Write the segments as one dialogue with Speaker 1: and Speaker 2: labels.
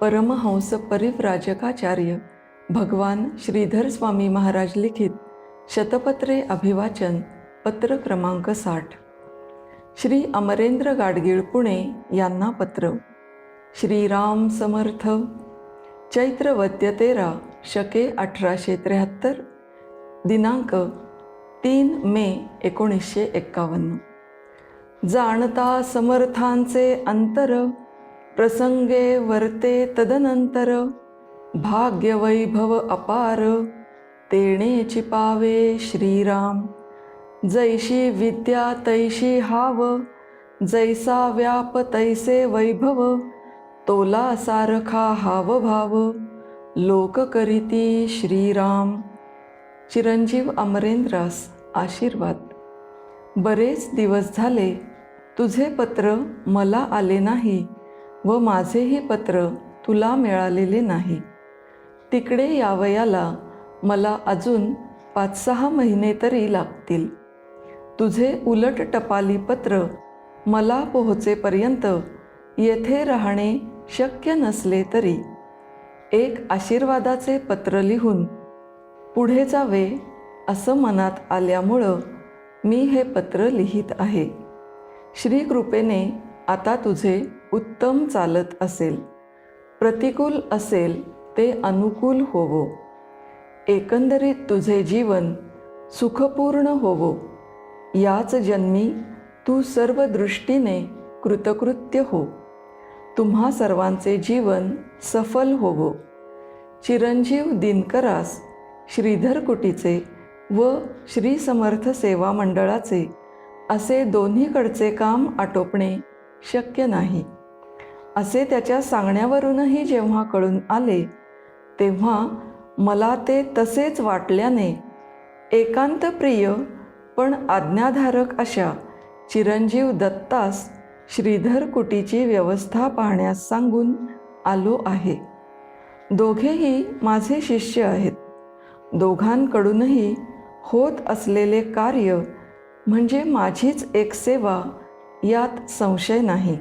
Speaker 1: परमहंस परिव्राजकाचार्य भगवान श्रीधर स्वामी महाराज लिखित शतपत्रे अभिवाचन पत्र क्रमांक साठ. श्री अमरेंद्र गाडगीळ पुणे यांना पत्र. श्रीराम समर्थ. चैत्रवद्य तेरा शके अठराशे त्र्याहत्तर दिनांक तीन मे एकोणीसशे एक्कावन्न. जाणता समर्थांचे अंतर प्रसंगे वर्ते तदनंतर भाग्यवैभव अपार तेणे पावे श्रीराम. जैशी विद्या तैशी हाव जैसा व्याप तैसे वैभव तोला सारखा हाव भाव लोक करीती श्रीराम. चिरंजीव अमरेंद्रास आशीर्वाद. बरेच दिवस झाले तुझे पत्र मला आले नाही. व माझेही पत्र तुला मिळालेले नाही. तिकडे यावयाला मला अजून पाच सहा महिने तरी लागतील. तुझे उलट टपाली पत्र मला पोहोचेपर्यंत येथे राहणे शक्य नसले तरी. एक आशीर्वादाचे पत्र लिहून पुढे जावे असं मनात आल्यामुळं मी हे पत्र लिहित आहे. श्रीकृपेने आता तुझे उत्तम चालत असेल. प्रतिकूल असेल ते अनुकूल होवो. एकंदरीत तुझे जीवन सुखपूर्ण होवो. याच जन्मी तू सर्व दृष्टीने कृतकृत्य हो. तुम्हा सर्वांचे जीवन सफल होवो. चिरंजीव दिनकरास श्रीधर कुटीचे व श्री समर्थ सेवा मंडळाचे असे दोन्हीकडचे काम आटोपणे शक्य नाही. असे त्याच्या सांगण्यावरूनही जेव्हा कळून आले तेव्हा मला ते तसेच वाटल्याने एकांत प्रिय पण आज्ञाधारक अशा चिरंजीव दत्तास श्रीधर कुटीची व्यवस्था पाहण्यास सांगून आलो आहे. दोघेही माझे शिष्य आहेत. दोघांकडूनही होत असलेले कार्य म्हणजे माझीच एक सेवा यात संशय नाही.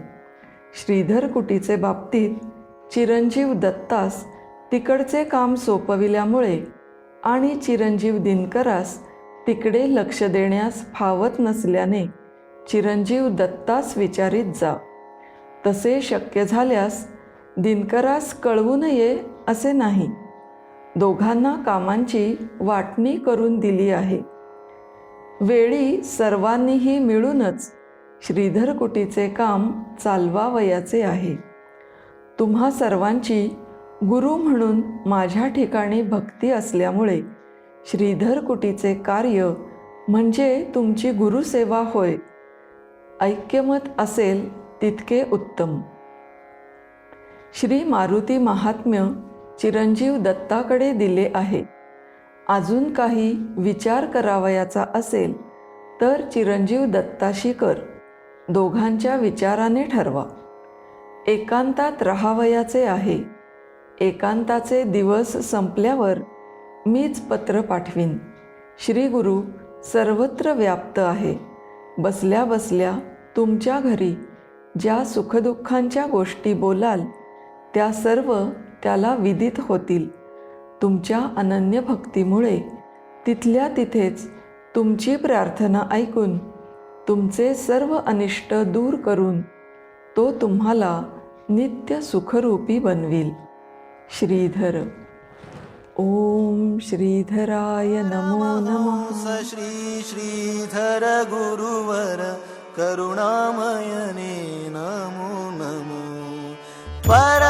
Speaker 1: श्रीधर कुटीचे बाबतीत चिरंजीव दत्तास तिकडचे काम सोपविल्यामुळे आणि चिरंजीव दिनकरास तिकडे लक्ष देण्यास फावत नसल्याने चिरंजीव दत्तास विचारित जा. तसे शक्य झाल्यास दिनकरास कळवू नये असे नाही. दोघांना कामांची वाटणी करून दिली आहे. वेळी सर्वांनीही मिळूनच श्रीधर कुटीचे काम चालवावयाचे आहे. तुम्हा सर्वांची गुरु म्हणून माझ्या ठिकाणी भक्ती असल्यामुळे श्रीधर कुटीचे कार्य म्हणजे तुमची गुरुसेवा होय. ऐक्यमत असेल तितके उत्तम. श्री मारुती महात्म्य चिरंजीव दत्ताकडे दिले आहे. अजून काही विचार करावयाचा असेल तर चिरंजीव दत्ताशी कर. दोघांच्या विचाराने ठरवा. एकांतात राहावयाचे आहे. एकांताचे दिवस संपल्यावर मीच पत्र पाठवीन. श्री गुरु सर्वत्र व्याप्त आहे. बसल्या बसल्या तुमच्या घरी ज्या सुखदुःखांच्या गोष्टी बोलाल त्या सर्व त्याला विदित होतील. तुमच्या अनन्य भक्तीमुळे तिथल्या तिथेच तुमची प्रार्थना ऐकून तुमचे सर्व अनिष्ट दूर करून तो तुम्हाला नित्य सुखरूपी बनविल. श्रीधर ओम श्रीधराय नमो नमः.
Speaker 2: स श्री श्रीधर गुरुवर करुणामयने नमो नमो. पर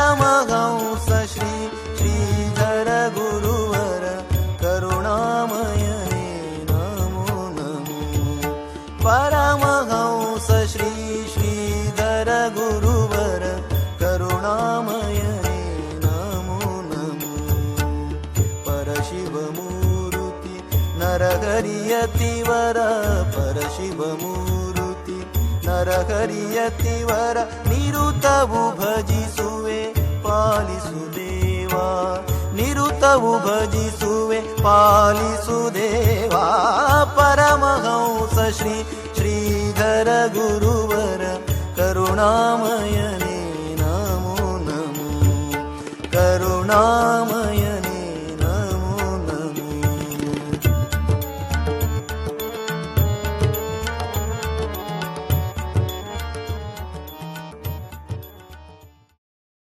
Speaker 2: नरहरियतिवर परशिवमूर्ती। नरहरियतिवर निरुतवु भजिसुवे पालिसुदेवा निरुतवु भजिसुवे पालिसुदेवा परमहंस श्री श्रीधर गुरुवर करुणामयने नमो नमो। करुणामयने